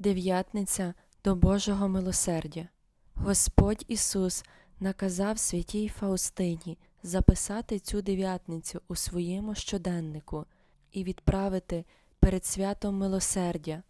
Дев'ятниця до Божого милосердя. Господь Ісус наказав святій Фаустині записати цю дев'ятницю у своєму щоденнику і відправити перед святом милосердя,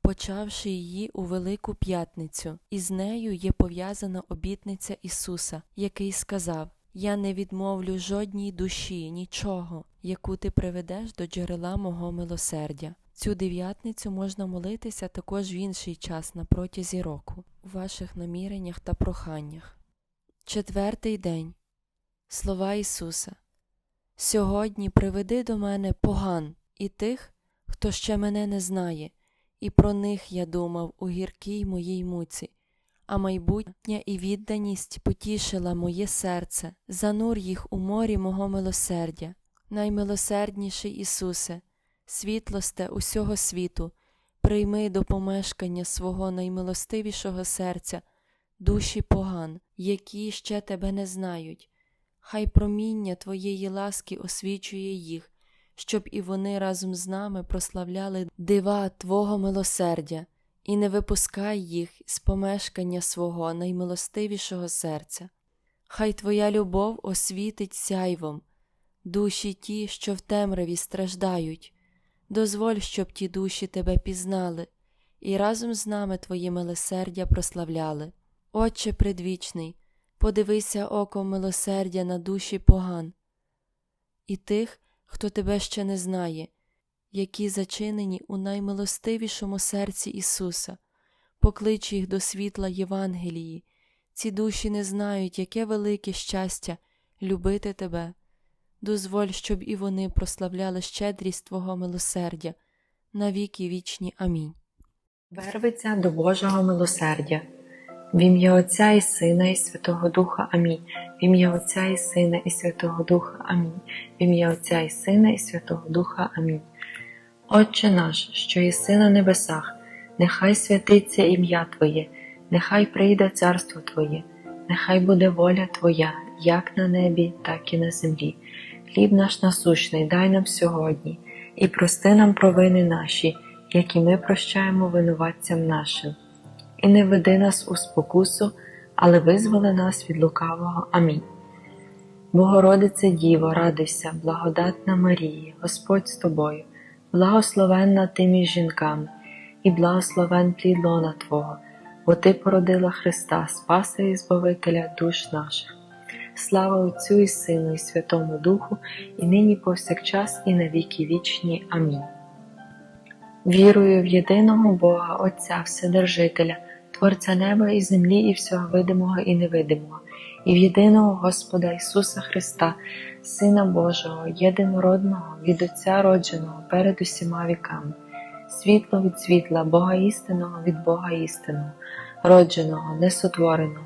почавши її у Велику П'ятницю, і з нею є пов'язана обітниця Ісуса, який сказав: Я не відмовлю жодній душі, нічого, яку ти приведеш до джерела мого милосердя. Цю дев'ятницю можна молитися також в інший час на протязі року, у ваших наміреннях та проханнях. Четвертий день. Слова Ісуса. Сьогодні приведи до мене поган і тих, хто ще мене не знає, і про них я думав у гіркій моїй муці, а майбутня і відданість потішила моє серце, занур їх у морі мого милосердя, наймилосердніший Ісусе світлосте усього світу, прийми до помешкання свого наймилостивішого серця, душі поган, які ще тебе не знають, хай проміння Твоєї ласки освічує їх, щоб і вони разом з нами прославляли дива Твого милосердя, і не випускай їх з помешкання свого наймилостивішого серця. Хай Твоя любов освітить сяйвом, душі ті, що в темряві страждають. Дозволь, щоб ті душі тебе пізнали, і разом з нами Твої милосердя прославляли. Отче предвічний, подивися оком милосердя на душі поган, і тих, хто тебе ще не знає, які зачинені у наймилостивішому серці Ісуса, поклич їх до світла Євангелії. Ці душі не знають, яке велике щастя любити Тебе дозволь, щоб і вони прославляли щедрість Твого милосердя на віки вічні. Амінь. Вервиться до Божого милосердя. В ім'я Отця і Сина, і Святого Духа Амінь. В ім'я Отця і Сина, і Святого Духа Амінь. В ім'я Отця і Сина, і Святого Духа Амінь. Отче наш, що єси на небесах, нехай святиться ім'я Твоє, нехай прийде царство Твоє, нехай буде воля Твоя, як на небі, так і на землі. Хліб наш насущний дай нам сьогодні, і прости нам провини наші, які ми прощаємо винуватцям нашим. І не веди нас у спокусу, але визволи нас від лукавого. Амінь. Богородице Діво, радуйся, благодатна Марія, Господь з тобою, благословенна ти між жінками, і благословен плід лона Твого, бо Ти породила Христа, Спаса і Збавителя душ наших. Слава Отцю і Сину, і Святому Духу, і нині повсякчас, і на віки вічні. Амінь. Вірую в єдиного Бога, Отця Вседержителя, Творця неба і землі, і всього видимого і невидимого, і в єдиного Господа Ісуса Христа, Сина Божого, єдинородного, від Отця родженого перед усіма віками, світло від світла, Бога істинного від Бога істинного, родженого, несотвореного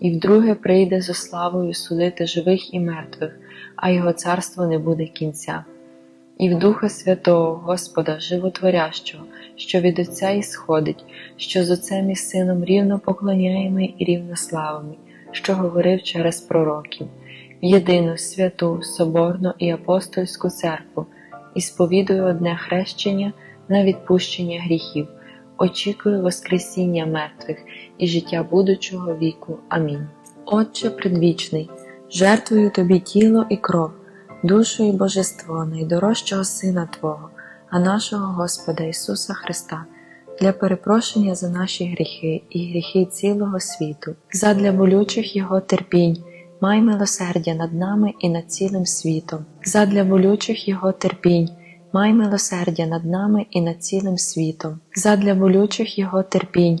і вдруге прийде зо славою судити живих і мертвих, а його царство не буде кінця, і в Духа Святого Господа Животворящого, що від Отця ісходить, що з Отцем і Сином рівно поклоняємо і рівно славимо, що говорив через пророків, єдину святу, Соборну і апостольську церкву, і сповідую одне хрещення на відпущення гріхів очікую Воскресіння мертвих і життя будучого віку. Амінь. Отче предвічний, жертвую Тобі тіло і кров, душу і божество найдорожчого Сина Твого, а нашого Господа Ісуса Христа, для перепрошення за наші гріхи і гріхи цілого світу, задля болючих Його терпінь. Май милосердя над нами і над цілим світом, задля болючих Його терпінь май милосердя над нами і над цілим світом, задля болючих Його терпінь,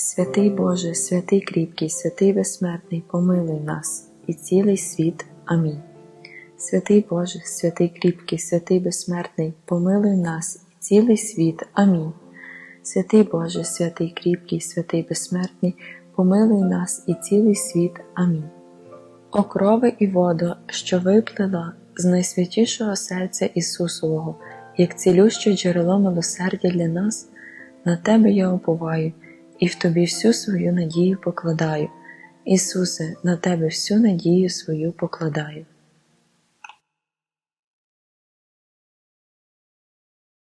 Святий Боже, святий кріпкий, святий безсмертний, помилуй нас і цілий світ. Амінь. Святий Боже, святий кріпкий, святий безсмертний, помилуй нас і цілий світ. Амінь. Святий Боже, святий кріпкий, святий безсмертний, помилуй нас і цілий світ. Амінь. О крови і водо, що виплила з найсвятішого серця Ісусового, як цілюще джерело милосердя для нас, на Тебе я уповаю і в Тобі всю свою надію покладаю. Ісусе, на Тебе всю надію свою покладаю.